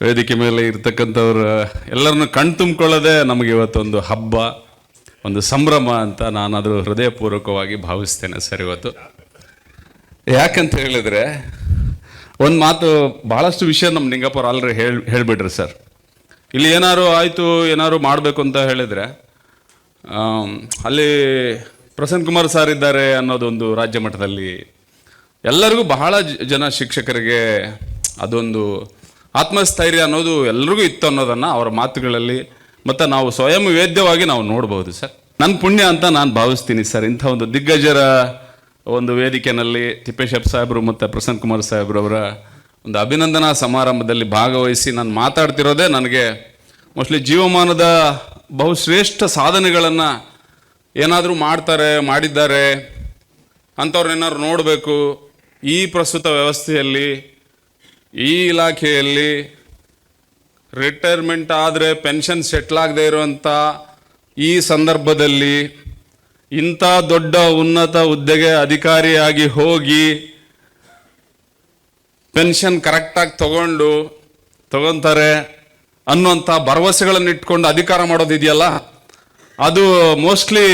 ವೇದಿಕೆ ಮೇಲೆ ಇರ್ತಕ್ಕಂಥವ್ರ ಎಲ್ಲರನ್ನು ಕಣ್ ತುಂಬಿಕೊಳ್ಳೋದೆ ನಮಗೆ ಇವತ್ತೊಂದು ಹಬ್ಬ, ಒಂದು ಸಂಭ್ರಮ ಅಂತ ನಾನು ಅದ್ರ ಹೃದಯಪೂರ್ವಕವಾಗಿ ಭಾವಿಸ್ತೇನೆ ಸರ್ ಇವತ್ತು. ಯಾಕಂತ ಹೇಳಿದ್ರೆ, ಒಂದು ಮಾತು ಭಾಳಷ್ಟು ವಿಷಯ ನಮ್ಮ ನಿಂಗಪ್ಪರು ಆಲ್ರೆಡಿ ಹೇಳಿ, ಹೇಳಿಬಿಟ್ರಿ ಸರ್. ಇಲ್ಲಿ ಏನಾರು ಆಯಿತು, ಏನಾರು ಮಾಡಬೇಕು ಅಂತ ಹೇಳಿದರೆ ಅಲ್ಲಿ ಪ್ರಸನ್ನ ಕುಮಾರ್ ಸರ್ ಇದ್ದಾರೆ ಅನ್ನೋದೊಂದು ರಾಜ್ಯ ಮಟ್ಟದಲ್ಲಿ ಎಲ್ಲರಿಗೂ ಬಹಳ ಜನ ಶಿಕ್ಷಕರಿಗೆ ಅದೊಂದು ಆತ್ಮಸ್ಥೈರ್ಯ ಅನ್ನೋದು ಎಲ್ರಿಗೂ ಇತ್ತು ಅನ್ನೋದನ್ನು ಅವರ ಮಾತುಗಳಲ್ಲಿ, ಮತ್ತು ನಾವು ಸ್ವಯಂ ವೇದ್ಯವಾಗಿ ನಾವು ನೋಡ್ಬೋದು ಸರ್. ನನ್ನ ಪುಣ್ಯ ಅಂತ ನಾನು ಭಾವಿಸ್ತೀನಿ ಸರ್. ಇಂಥ ಒಂದು ದಿಗ್ಗಜರ ಒಂದು ವೇದಿಕೆಯಲ್ಲಿ ತಿಪ್ಪೇಶಪ್ ಸಾಹೇಬರು ಮತ್ತು ಪ್ರಸನ್ನ ಕುಮಾರ್ ಸಾಹೇಬ್ರವರ ಒಂದು ಅಭಿನಂದನಾ ಸಮಾರಂಭದಲ್ಲಿ ಭಾಗವಹಿಸಿ ನಾನು ಮಾತಾಡ್ತಿರೋದೇ ನನಗೆ ಮೋಸ್ಟ್ಲಿ ಜೀವಮಾನದ ಬಹುಶ್ರೇಷ್ಠ ಸಾಧನೆಗಳನ್ನು ಏನಾದರೂ ಮಾಡ್ತಾರೆ, ಮಾಡಿದ್ದಾರೆ, ಅಂಥವ್ರನ್ನೇನಾದ್ರು ನೋಡಬೇಕು, ಈ ಪ್ರಸ್ತುತ ವ್ಯವಸ್ಥೆಯಲ್ಲಿ ಈ ಇಲಾಖೆಯಲ್ಲಿ ರಿಟೈರ್ಮೆಂಟ್ ಆದರೆ ಪೆನ್ಷನ್ ಸೆಟ್ಲ್ ಆಗದೆ ಇರುವಂಥ ಈ ಸಂದರ್ಭದಲ್ಲಿ ಇಂಥ ದೊಡ್ಡ ಉನ್ನತ ಹುದ್ದೆಗೆ ಅಧಿಕಾರಿಯಾಗಿ ಹೋಗಿ ಪೆನ್ಷನ್ ಕರೆಕ್ಟಾಗಿ ತಗೊಂಡು ತಗೊಂತಾರೆ ಅನ್ನುವಂಥ ಭರವಸೆಗಳನ್ನು ಇಟ್ಕೊಂಡು ಅಧಿಕಾರ ಮಾಡೋದಿದೆಯಲ್ಲ ಅದು ಮೋಸ್ಟ್ಲಿ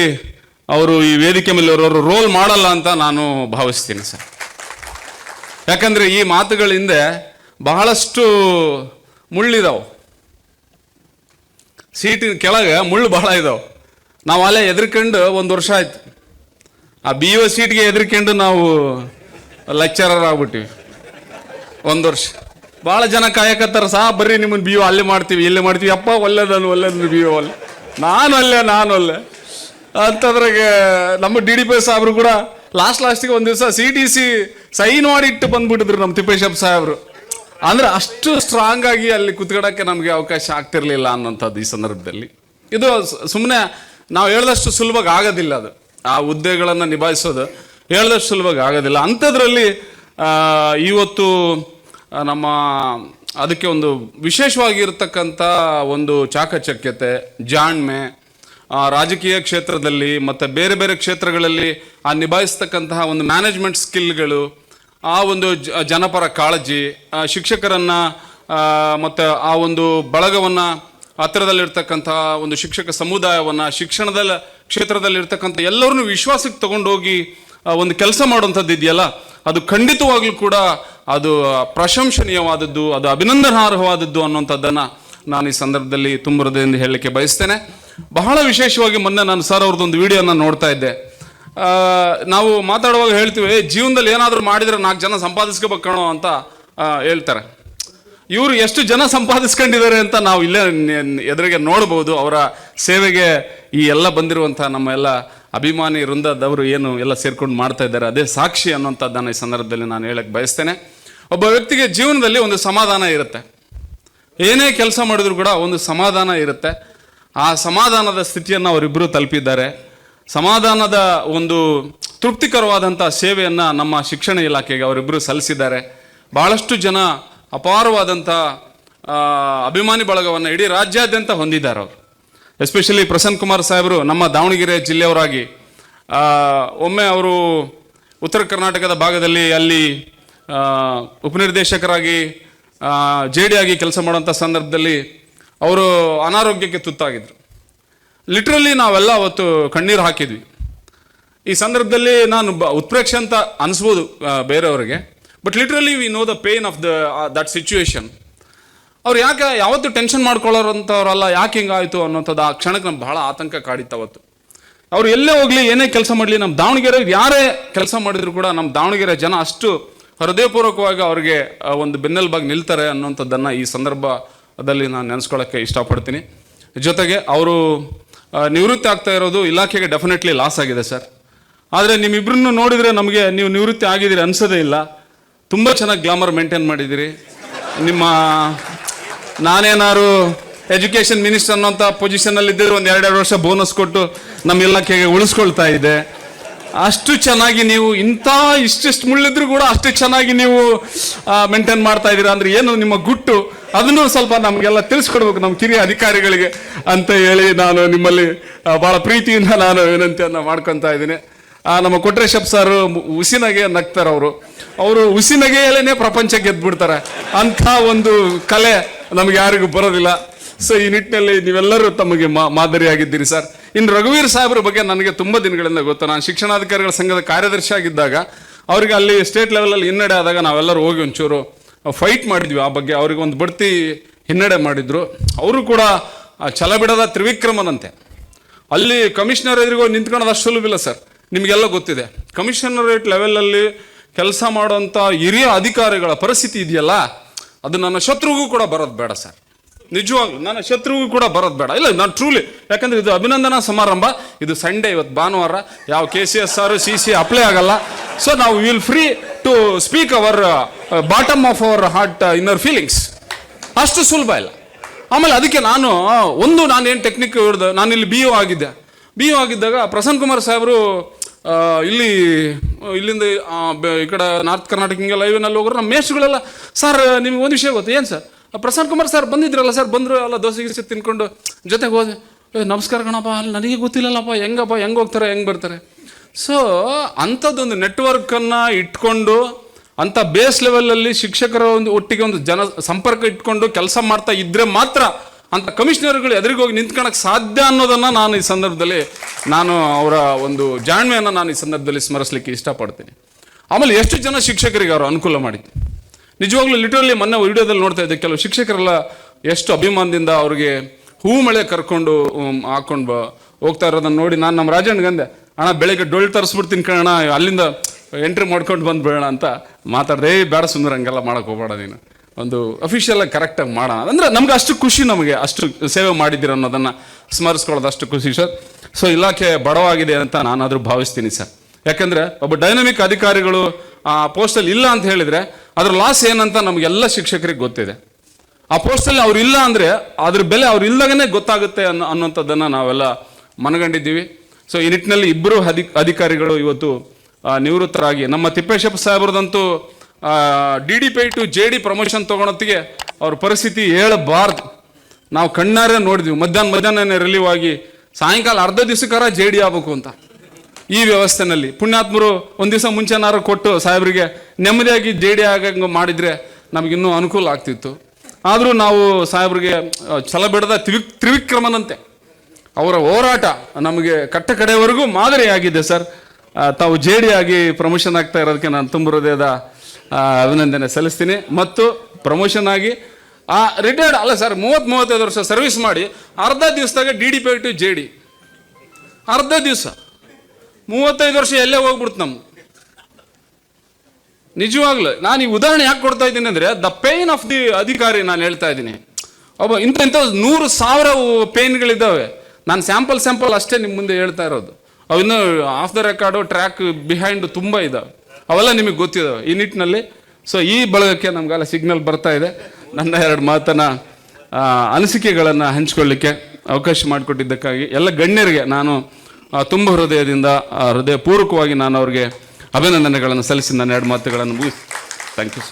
ಅವರು ಈ ವೇದಿಕೆ ಮೇಲೆ ಅವರು ರೋಲ್ ಮಾಡಲ್ಲ ಅಂತ ನಾನು ಭಾವಿಸ್ತೀನಿ ಸರ್. ಯಾಕಂದ್ರೆ ಈ ಮಾತುಗಳ ಹಿಂದೆ ಬಹಳಷ್ಟು ಮುಳ್ಳಿದಾವೆ. ಸೀಟಿನ ಕೆಳಗೆ ಮುಳ್ಳು ಬಹಳ ಇದಾವೆ. ನಾವು ಅಲ್ಲೇ ಎದ್ರಕೊಂಡು ಒಂದು ವರ್ಷ ಆಯ್ತು. ಆ ಬಿ ಒ ಸೀಟ್ಗೆ ಎದ್ರಕೊಂಡು ನಾವು ಲೆಕ್ಚರರ್ ಆಗ್ಬಿಟ್ಟಿವಿ. ಒಂದು ವರ್ಷ. ಭಾಳ ಜನ ಕಾಯಕತ್ತಾರ ಸಹ ಬರ್ರಿ ನಿಮ್ಮನ್ನು ಬಿ ಒ ಅಲ್ಲೇ ಮಾಡ್ತೀವಿ, ಇಲ್ಲೇ ಮಾಡ್ತೀವಿ. ಅಪ್ಪ ಒಳ್ಳೆದನು ಒಳ್ಳೆದು ಬಿ ಒ ಅಲ್ಲಿ. ನಾನು ಅಲ್ಲೇ ನಾನು ಅಲ್ಲೇ. ಅಂತದ್ರಾಗೆ ನಮ್ಮ ಡಿ ಡಿ ಪಿ ಸಾಹೇಬ್ರು ಕೂಡ ಲಾಸ್ಟ್ ಲಾಸ್ಟಿಗೆ ಒಂದು ದಿವಸ ಸಿ ಟಿ ಸಿ ಸೈನ್ ಮಾಡಿ ಇಟ್ಟು ಬಂದ್ಬಿಟ್ಟಿದ್ರು ನಮ್ಮ ತಿಪ್ಪೇಶಪ್ಪ ಸಾಹೇಬ್ರು. ಅಂದ್ರೆ ಅಷ್ಟು ಸ್ಟ್ರಾಂಗ್ ಆಗಿ ಅಲ್ಲಿ ಕುತ್ಕೊಳಕ್ಕೆ ನಮಗೆ ಅವಕಾಶ ಆಗ್ತಿರ್ಲಿಲ್ಲ ಅನ್ನೋಂಥದ್ದು ಈ ಸಂದರ್ಭದಲ್ಲಿ. ಇದು ಸುಮ್ಮನೆ ನಾವು ಹೇಳ್ದಷ್ಟು ಸುಲಭವಾಗಿ ಆಗೋದಿಲ್ಲ ಅದು. ಆ ಹುದ್ದೆಗಳನ್ನು ನಿಭಾಯಿಸೋದು ಹೇಳ್ದಷ್ಟು ಸುಲಭವಾಗಿ ಆಗೋದಿಲ್ಲ. ಅಂಥದ್ರಲ್ಲಿ ಇವತ್ತು ನಮ್ಮ, ಅದಕ್ಕೆ ಒಂದು ವಿಶೇಷವಾಗಿರ್ತಕ್ಕಂಥ ಒಂದು ಚಾಕಚಕ್ಯತೆ, ಜಾಣ್ಮೆ ರಾಜಕೀಯ ಕ್ಷೇತ್ರದಲ್ಲಿ ಮತ್ತು ಬೇರೆ ಬೇರೆ ಕ್ಷೇತ್ರಗಳಲ್ಲಿ ಆ ನಿಭಾಯಿಸ್ತಕ್ಕಂತಹ ಒಂದು ಮ್ಯಾನೇಜ್ಮೆಂಟ್ ಸ್ಕಿಲ್ಗಳು ಆ ಒಂದು ಜನಪರ ಕಾಳಜಿ ಶಿಕ್ಷಕರನ್ನ ಮತ್ತು ಆ ಒಂದು ಬಳಗವನ್ನು, ಹತ್ತಿರದಲ್ಲಿರ್ತಕ್ಕಂಥ ಒಂದು ಶಿಕ್ಷಕ ಸಮುದಾಯವನ್ನು ಶಿಕ್ಷಣದ ಕ್ಷೇತ್ರದಲ್ಲಿರ್ತಕ್ಕಂಥ ಎಲ್ಲರನ್ನೂ ವಿಶ್ವಾಸಕ್ಕೆ ತಗೊಂಡೋಗಿ ಒಂದು ಕೆಲಸ ಮಾಡುವಂಥದ್ದು ಇದೆಯಲ್ಲ, ಅದು ಖಂಡಿತವಾಗ್ಲೂ ಕೂಡ ಅದು ಪ್ರಶಂಸನೀಯವಾದದ್ದು, ಅದು ಅಭಿನಂದನಾರ್ಹವಾದದ್ದು ಅನ್ನುವಂಥದ್ದನ್ನು ನಾನು ಈ ಸಂದರ್ಭದಲ್ಲಿ ತುಂಬ ಹೃದಯದಿಂದ ಹೇಳಲಿಕ್ಕೆ ಬಯಸ್ತೇನೆ. ಬಹಳ ವಿಶೇಷವಾಗಿ ಮೊನ್ನೆ ನಾನು ಸರ್ ಅವ್ರದ್ದೊಂದು ವಿಡಿಯೋನ ನೋಡ್ತಾ ಇದ್ದೆ. ನಾವು ಮಾತಾಡುವಾಗ ಹೇಳ್ತೀವಿ "ಏ, ಜೀವನದಲ್ಲಿ ಏನಾದರೂ ಮಾಡಿದರೆ ನಾಲ್ಕು ಜನ ಸಂಪಾದಿಸ್ಕೋಬೇಕು ಕಣೋ ಅಂತ ಹೇಳ್ತಾರೆ. ಇವರು ಎಷ್ಟು ಜನ ಸಂಪಾದಿಸ್ಕೊಂಡಿದ್ದಾರೆ ಅಂತ ನಾವು ಇಲ್ಲೇ ಎದುರಿಗೆ ನೋಡ್ಬೋದು. ಅವರ ಸೇವೆಗೆ ಈ ಎಲ್ಲ ಬಂದಿರುವಂಥ ನಮ್ಮ ಎಲ್ಲ ಅಭಿಮಾನಿ ವೃಂದದವರು ಏನು ಎಲ್ಲ ಸೇರ್ಕೊಂಡು ಮಾಡ್ತಾ ಇದ್ದಾರೆ ಅದೇ ಸಾಕ್ಷಿ ಅನ್ನುವಂಥದ್ದನ್ನು ಈ ಸಂದರ್ಭದಲ್ಲಿ ನಾನು ಹೇಳಕ್ಕೆ ಬಯಸ್ತೇನೆ. ಒಬ್ಬ ವ್ಯಕ್ತಿಗೆ ಜೀವನದಲ್ಲಿ ಒಂದು ಸಮಾಧಾನ ಇರುತ್ತೆ. ಏನೇ ಕೆಲಸ ಮಾಡಿದ್ರು ಕೂಡ ಒಂದು ಸಮಾಧಾನ ಇರುತ್ತೆ. ಆ ಸಮಾಧಾನದ ಸ್ಥಿತಿಯನ್ನು ಅವರಿಬ್ಬರು ತಲುಪಿದ್ದಾರೆ. ಸಮಾಧಾನದ ಒಂದು ತೃಪ್ತಿಕರವಾದಂಥ ಸೇವೆಯನ್ನು ನಮ್ಮ ಶಿಕ್ಷಣ ಇಲಾಖೆಗೆ ಅವರಿಬ್ಬರು ಸಲ್ಲಿಸಿದ್ದಾರೆ. ಬಹಳಷ್ಟು ಜನ ಅಪಾರವಾದಂಥ ಅಭಿಮಾನಿ ಬಳಗವನ್ನು ಇಡೀ ರಾಜ್ಯಾದ್ಯಂತ ಹೊಂದಿದ್ದಾರೆ ಅವರು. ಎಸ್ಪೆಷಲಿ ಪ್ರಸನ್ನ ಕುಮಾರ್ ಸಾಹೇಬರು ನಮ್ಮ ದಾವಣಗೆರೆ ಜಿಲ್ಲೆಯವರಾಗಿ ಒಮ್ಮೆ ಅವರು ಉತ್ತರ ಕರ್ನಾಟಕದ ಭಾಗದಲ್ಲಿ ಅಲ್ಲಿ ಉಪನಿರ್ದೇಶಕರಾಗಿ ಜೆ ಡಿ ಆಗಿ ಕೆಲಸ ಮಾಡುವಂಥ ಸಂದರ್ಭದಲ್ಲಿ ಅವರು ಅನಾರೋಗ್ಯಕ್ಕೆ ತುತ್ತಾಗಿದ್ರು. ಲಿಟ್ರಲಿ ನಾವೆಲ್ಲ ಅವತ್ತು ಕಣ್ಣೀರು ಹಾಕಿದ್ವಿ. ಈ ಸಂದರ್ಭದಲ್ಲಿ ನಾನು ಬ, ಉತ್ಪ್ರೇಕ್ಷೆ ಅಂತ ಅನಿಸ್ಬೋದು ಬೇರೆಯವರಿಗೆ. But literally we know the pain of the that situation ಅವ್ರು ಯಾಕೆ ಯಾವತ್ತು ಟೆನ್ಷನ್ ಮಾಡ್ಕೊಳ್ಳೋರಂಥವ್ರಲ್ಲ, ಯಾಕೆ ಹಿಂಗಾಯಿತು ಅನ್ನೋಂಥದ್ದು ಆ ಕ್ಷಣಕ್ಕೆ ನಮ್ಗೆ ಬಹಳ ಆತಂಕ ಕಾಡಿತ್ತು ಅವತ್ತು. ಅವ್ರು ಎಲ್ಲೇ ಹೋಗಲಿ, ಏನೇ ಕೆಲಸ ಮಾಡಲಿ ನಮ್ಮ ದಾವಣಗೆರೆ ಯಾರೇ ಕೆಲಸ ಮಾಡಿದ್ರು ಕೂಡ ನಮ್ಮ ದಾವಣಗೆರೆ ಜನ ಅಷ್ಟು ಹೃದಯಪೂರ್ವಕವಾಗಿ ಅವ್ರಿಗೆ ಒಂದು ಬೆನ್ನೆಲುಬಾಗಿ ನಿಲ್ತಾರೆ ಅನ್ನೋಂಥದ್ದನ್ನು ಈ ಸಂದರ್ಭದಲ್ಲಿ ನಾನು ನೆನೆಸ್ಕೊಳ್ಳೋಕ್ಕೆ ಇಷ್ಟಪಡ್ತೀನಿ. ಜೊತೆಗೆ ಅವರು ನಿವೃತ್ತಿ ಆಗ್ತಾ ಇರೋದು ಇಲಾಖೆಗೆ ಡೆಫಿನೆಟ್ಲಿ ಲಾಸ್ ಆಗಿದೆ ಸರ್ ಆದರೆ ನಿಮ್ಮಿಬ್ಬರನ್ನು ನೋಡಿದರೆ ನಮಗೆ ನೀವು ನಿವೃತ್ತಿ ಆಗಿದ್ದೀರಿ ಅನ್ಸೋದೇ ಇಲ್ಲ. ತುಂಬ ಚೆನ್ನಾಗಿ ಗ್ಲಾಮರ್ ಮೇಂಟೈನ್ ಮಾಡಿದ್ದೀರಿ. ನಿಮ್ಮ ನಾನೇನಾರು ಎಜುಕೇಷನ್ ಮಿನಿಸ್ಟರ್ ಅನ್ನೋಂಥ ಪೊಸಿಷನಲ್ಲಿ ಇದ್ದಿದ್ರೆ ಒಂದು ಎರಡೆರಡು ವರ್ಷ ಬೋನಸ್ ಕೊಟ್ಟು ನಮ್ಮ ಇಲಾಖೆಗೆ ಉಳಿಸ್ಕೊಳ್ತಾ ಇದೆ ಅಷ್ಟು ಚೆನ್ನಾಗಿ ನೀವು ಇಂಥ ಇಷ್ಟಿಷ್ಟು ಮುಳ್ಳಿದ್ರು ಕೂಡ ಅಷ್ಟು ಚೆನ್ನಾಗಿ ನೀವು ಮೇಂಟೈನ್ ಮಾಡ್ತಾ ಇದ್ದೀರಾ ಅಂದರೆ ಏನು ನಿಮ್ಮ ಗುಟ್ಟು? ಅದನ್ನು ಸ್ವಲ್ಪ ನಮಗೆಲ್ಲ ತಿಳಿಸ್ಕೊಡ್ಬೇಕು ನಮ್ಮ ಕಿರಿಯ ಅಧಿಕಾರಿಗಳಿಗೆ ಅಂತ ಹೇಳಿ ನಾನು ನಿಮ್ಮಲ್ಲಿ ಭಾಳ ಪ್ರೀತಿಯಿಂದ ನಾನು ವಿನಂತಿಯನ್ನು ಮಾಡ್ಕೊತಾ ಇದ್ದೀನಿ. ನಮ್ಮ ಕೊಟ್ರೇಶಪ್ ಸರ್ ಉಸಿನಗೆ ನಗ್ತಾರೆ ಅವರು. ಅವರು ಉಸಿನಗೆಯಲ್ಲೇ ಪ್ರಪಂಚ ಗೆದ್ಬಿಡ್ತಾರೆ. ಅಂಥ ಒಂದು ಕಲೆ ನಮ್ಗೆ ಯಾರಿಗೂ ಬರೋದಿಲ್ಲ. ಸೊ ಈ ನಿಟ್ಟಿನಲ್ಲಿ ನೀವೆಲ್ಲರೂ ತಮಗೆ ಮಾದರಿಯಾಗಿದ್ದೀರಿ ಸರ್ ಇನ್ನು ರಘುವೀರ್ ಸಾಹೇಬ್ರ ಬಗ್ಗೆ ನನಗೆ ತುಂಬ ದಿನಗಳಿಂದ ಗೊತ್ತು. ನಾನು ಶಿಕ್ಷಣಾಧಿಕಾರಿಗಳ ಸಂಘದ ಕಾರ್ಯದರ್ಶಿ ಆಗಿದ್ದಾಗ ಅವರಿಗೆ ಅಲ್ಲಿ ಸ್ಟೇಟ್ ಲೆವೆಲಲ್ಲಿ ಹಿನ್ನಡೆ ಆದಾಗ ನಾವೆಲ್ಲರೂ ಹೋಗಿ ಒಂಚೂರು ಫೈಟ್ ಮಾಡಿದ್ವಿ. ಆ ಬಗ್ಗೆ ಅವ್ರಿಗೆ ಒಂದು ಬಡ್ತಿ ಹಿನ್ನಡೆ ಮಾಡಿದ್ರು. ಅವರು ಕೂಡ ಛಲ ಬಿಡದ ತ್ರಿವಿಕ್ರಮನಂತೆ. ಅಲ್ಲಿ ಕಮಿಷನರ್ ಎದುರಿಗೂ ನಿಂತ್ಕೊಳ್ಳೋದು ಅಷ್ಟು ಸುಲಭಿಲ್ಲ ಸರ್. ನಿಮಗೆಲ್ಲ ಗೊತ್ತಿದೆ. ಕಮಿಷನರೇಟ್ ಲೆವೆಲಲ್ಲಿ ಕೆಲಸ ಮಾಡುವಂಥ ಹಿರಿಯ ಅಧಿಕಾರಿಗಳ ಪರಿಸ್ಥಿತಿ ಇದೆಯಲ್ಲ, ಅದು ನನ್ನ ಶತ್ರುಗೂ ಕೂಡ ಬರೋದು ಬೇಡ ಸರ್. ನಿಜವಾಗ್ಲು ನನ್ನ ಶತ್ರುಗೂ ಕೂಡ ಬರೋದು ಬೇಡ. ಇಲ್ಲ, ನಾನು ಟ್ರೂಲಿ ಯಾಕಂದ್ರೆ ಇದು ಅಭಿನಂದನಾ ಸಮಾರಂಭ. ಇದು ಸಂಡೇ ಇವತ್ತು ಭಾನುವಾರ. ಯಾವ K C S R C C apply ಆಗಲ್ಲ. ಸೊ ನಾವು will free to speak our bottom of our heart inner feelings ಅಷ್ಟು ಸುಲಭ ಇಲ್ಲ. ಆಮೇಲೆ ಅದಕ್ಕೆ ನಾನು ಒಂದು ನಾನು ಏನು ಟೆಕ್ನಿಕ್ ಹಿಡ್ದು ನಾನು ಇಲ್ಲಿ ಬಿ ಒ ಆಗಿದ್ದೆ. ಬಿ ಯು ಆಗಿದ್ದಾಗ ಪ್ರಸನ್ನ ಕುಮಾರ್ ಸಾಹೇಬರು ಇಲ್ಲಿ, ಇಲ್ಲಿಂದ ಈ ಕಡೆ ನಾರ್ತ್ ಕರ್ನಾಟಕ ಹಿಂಗೆಲ್ಲ ಐವೇನಲ್ಲಿ ಹೋಗೋರು, ನಮ್ಮ ಮೇಸ್ಟ್ಗಳೆಲ್ಲ ಸರ್, ನಿಮ್ಗೆ ಒಂದು ವಿಷಯ ಗೊತ್ತು, ಏನು ಸರ್? ಪ್ರಸನ್ನ ಕುಮಾರ್ ಸರ್ ಬಂದಿದ್ರಲ್ಲ ಸರ್, ಬಂದರು, ಎಲ್ಲ ದೋಸೆ ಗಿಸೆ ತಿನ್ಕೊಂಡು ಜೊತೆಗೆ ಹೋದೆ. ಏ, ನಮಸ್ಕಾರ ಕಣಪ್ಪ, ಅಲ್ಲಿ ನನಗೆ ಗೊತ್ತಿಲ್ಲಲ್ಲಪ್ಪ, ಹೆಂಗಪ್ಪ, ಹೆಂಗೆ ಹೋಗ್ತಾರೆ, ಹೆಂಗೆ ಬರ್ತಾರೆ? ಸೊ ಅಂಥದ್ದೊಂದು ನೆಟ್ವರ್ಕನ್ನು ಇಟ್ಕೊಂಡು, ಅಂಥ ಬೇಸ್ ಲೆವೆಲಲ್ಲಿ ಶಿಕ್ಷಕರ ಒಂದು ಒಟ್ಟಿಗೆ ಒಂದು ಜನ ಸಂಪರ್ಕ ಇಟ್ಕೊಂಡು ಕೆಲಸ ಮಾಡ್ತಾ ಇದ್ರೆ ಮಾತ್ರ ಅಂಥ ಕಮಿಷನರ್ಗಳು ಎದುರಿಗೆ ಹೋಗಿ ನಿಂತ್ಕೊಳಕ್ಕೆ ಸಾಧ್ಯ ಅನ್ನೋದನ್ನು ನಾನು ಈ ಸಂದರ್ಭದಲ್ಲಿ ನಾನು ಅವರ ಒಂದು ಜಾಣ್ಮೆಯನ್ನು ನಾನು ಈ ಸಂದರ್ಭದಲ್ಲಿ ಸ್ಮರಿಸಲಿಕ್ಕೆ ಇಷ್ಟಪಡ್ತೀನಿ. ಆಮೇಲೆ ಎಷ್ಟು ಜನ ಶಿಕ್ಷಕರಿಗೆ ಅವರು ಅನುಕೂಲ ಮಾಡಿದ್ದು ನಿಜವಾಗ್ಲೂ ಲಿಟ್ರಲಿ ಮೊನ್ನೆ ವಿಡಿಯೋದಲ್ಲಿ ನೋಡ್ತಾ ಇದ್ದೆ, ಕೆಲವು ಶಿಕ್ಷಕರೆಲ್ಲ ಎಷ್ಟು ಅಭಿಮಾನದಿಂದ ಅವ್ರಿಗೆ ಹೂ ಮಳೆ ಕರ್ಕೊಂಡು ಹಾಕೊಂಡು ಹೋಗ್ತಾ ಇರೋದನ್ನು ನೋಡಿ ನಾನು ನಮ್ಮ ರಾಜಣ್ಣಗಂದೆ ಅಣ್ಣ, ಬೆಳಗ್ಗೆ ಡೊಳ್ಳು ತರಿಸ್ಬಿಡ್ತೀನಿ ಕಣ ಅಲ್ಲಿಂದ ಎಂಟ್ರಿ ಮಾಡ್ಕೊಂಡು ಬಂದು ಬಿಡೋಣ ಅಂತ ಮಾತಾಡ್ದೆ, ಏ, ಬೇಡ ಸುಂದರ, ಹಂಗೆಲ್ಲ ಮಾಡೋಕೆ ಹೋಗ್ಬೇಡ ನೀನು. ಒಂದು ಅಫಿಷಿಯಲ್ ಆಗಿ ಕರೆಕ್ಟಾಗಿ ಮಾಡೋಣ. ಅಂದ್ರೆ ನಮ್ಗೆ ಅಷ್ಟು ಖುಷಿ ನಮಗೆ, ಅಷ್ಟು ಸೇವೆ ಮಾಡಿದ್ದೀರ ಅನ್ನೋದನ್ನು ಸ್ಮರಿಸ್ಕೊಳ್ಳೋದು ಅಷ್ಟು ಖುಷಿ ಸರ್. ಸೊ ಇಲಾಖೆ ಬಡವಾಗಿದೆ ಅಂತ ನಾನಾದರೂ ಭಾವಿಸ್ತೀನಿ ಸರ್. ಯಾಕಂದ್ರೆ ಒಬ್ಬ ಡೈನಮಿಕ್ ಅಧಿಕಾರಿಗಳು, ಆ ಪೋಸ್ಟಲ್ಲಿ ಇಲ್ಲ ಅಂತ ಹೇಳಿದರೆ ಅದ್ರ ಲಾಸ್ ಏನಂತ ನಮಗೆಲ್ಲ ಶಿಕ್ಷಕರಿಗೆ ಗೊತ್ತಿದೆ. ಆ ಪೋಸ್ಟಲ್ಲಿ ಅವ್ರು ಇಲ್ಲ ಅಂದರೆ ಅದ್ರ ಬೆಲೆ ಅವ್ರು ಇಲ್ದಾಗನೇ ಗೊತ್ತಾಗುತ್ತೆ ಅನ್ನೋ ಅನ್ನೋಂಥದ್ದನ್ನು ನಾವೆಲ್ಲ ಮನಗಂಡಿದ್ದೀವಿ. ಸೊ ಈ ನಿಟ್ಟಿನಲ್ಲಿ ಇಬ್ಬರು ಅಧಿ ಅಧಿಕಾರಿಗಳು ಇವತ್ತು ನಿವೃತ್ತರಾಗಿ, ನಮ್ಮ Thippeshappa ಸಾಹೇಬ್ರದಂತೂ D D P I to J D promotion ತಗೊಳತ್ತಿಗೆ ಅವ್ರ ಪರಿಸ್ಥಿತಿ ಹೇಳಬಾರ್ದು. ನಾವು ಕಣ್ಣಾರೆ ನೋಡಿದ್ವಿ. ಮಧ್ಯಾಹ್ನ ಮಧ್ಯಾಹ್ನ ರಿಲೀವ್ ಆಗಿ ಸಾಯಂಕಾಲ ಅರ್ಧ ದಿವಸಕ್ಕಾರ ಜೆ ಡಿ ಆಗಬೇಕು ಅಂತ. ಈ ವ್ಯವಸ್ಥೆನಲ್ಲಿ ಪುಣ್ಯಾತ್ಮರು ಒಂದು ದಿವಸ ಮುಂಚೆನಾರು ಕೊಟ್ಟು ಸಾಹೇಬರಿಗೆ ನೆಮ್ಮದಿಯಾಗಿ ಜೆ ಡಿ ಆಗಂಗೆ ಮಾಡಿದರೆ ನಮಗಿನ್ನೂ ಅನುಕೂಲ ಆಗ್ತಿತ್ತು. ಆದರೂ ನಾವು ಸಾಹೇಬ್ರಿಗೆ ಛಲ ಬಿಡದ ತ್ರಿವಿ, ತ್ರಿವಿಕ್ರಮನಂತೆ ಅವರ ಹೋರಾಟ ನಮಗೆ ಕಟ್ಟ ಕಡೆಯವರೆಗೂ ಮಾದರಿಯಾಗಿದೆ, ಸರ್. ತಾವು ಜೆ ಡಿ ಆಗಿ ಪ್ರಮೋಷನ್ ಆಗ್ತಾ ಇರೋದಕ್ಕೆ ನಾನು ತುಂಬ ಹೃದಯದ ಅಭಿನಂದನೆ ಸಲ್ಲಿಸ್ತೀನಿ. ಮತ್ತು ಪ್ರಮೋಷನ್ ಆಗಿ, ಆ ರಿಟೈರ್ಡ್ ಅಲ್ಲ ಸರ್ ಮೂವತ್ತು ಮೂವತ್ತೈದು ವರ್ಷ ಸರ್ವಿಸ್ ಮಾಡಿ ಅರ್ಧ ದಿವಸದಾಗ D D P to J D. ಅರ್ಧ ದಿವಸ. ಮೂವತ್ತೈದು ವರ್ಷ ಎಲ್ಲೇ ಹೋಗ್ಬಿಡ್ತು ನಮ್ಗೆ. ನಿಜವಾಗ್ಲೂ, ನಾನು ಈ ಉದಾಹರಣೆ ಯಾಕೆ ಕೊಡ್ತಾ ಇದ್ದೀನಿ ಅಂದರೆ ದ ಪೇನ್ ಆಫ್ ದಿ ಅಧಿಕಾರಿ ನಾನು ಹೇಳ್ತಾ ಇದ್ದೀನಿ. ಒಬ್ಬ ಇಂಥ ಇಂಥ ನೂರು ಸಾವಿರ ಪೇನ್ಗಳಿದ್ದಾವೆ ನಾನು ಸ್ಯಾಂಪಲ್ ಸ್ಯಾಂಪಲ್ ಅಷ್ಟೇ ನಿಮ್ಮ ಮುಂದೆ ಹೇಳ್ತಾ ಇರೋದು. ಅವು ಇನ್ನೂ of the record track behind ತುಂಬ ಇದ್ದಾವೆ ಅವೆಲ್ಲ ನಿಮಗೆ ಗೊತ್ತಿದ್ದಾವೆ ಈ ನಿಟ್ಟಿನಲ್ಲಿ ಸೊ ಈ ಬಳಗಕ್ಕೆ ನಮಗೆಲ್ಲ ಸಿಗ್ನಲ್ ಬರ್ತಾ ಇದೆ. ನನ್ನ ಎರಡು ಮಾತನ್ನ ಅನಿಸಿಕೆಗಳನ್ನು ಹಂಚ್ಕೊಳ್ಳಿಕ್ಕೆ ಅವಕಾಶ ಮಾಡಿಕೊಟ್ಟಿದ್ದಕ್ಕಾಗಿ ಎಲ್ಲ ಗಣ್ಯರಿಗೆ ನಾನು ತುಂಬ ಹೃದಯದಿಂದ ಹೃದಯಪೂರ್ವಕವಾಗಿ ನಾನು ಅವ್ರಿಗೆ ಅಭಿನಂದನೆಗಳನ್ನು ಸಲ್ಲಿಸಿ ನನ್ನ ಎರಡು ಮಾತುಗಳನ್ನು ಮುಗಿಸಿ ಥ್ಯಾಂಕ್ ಯು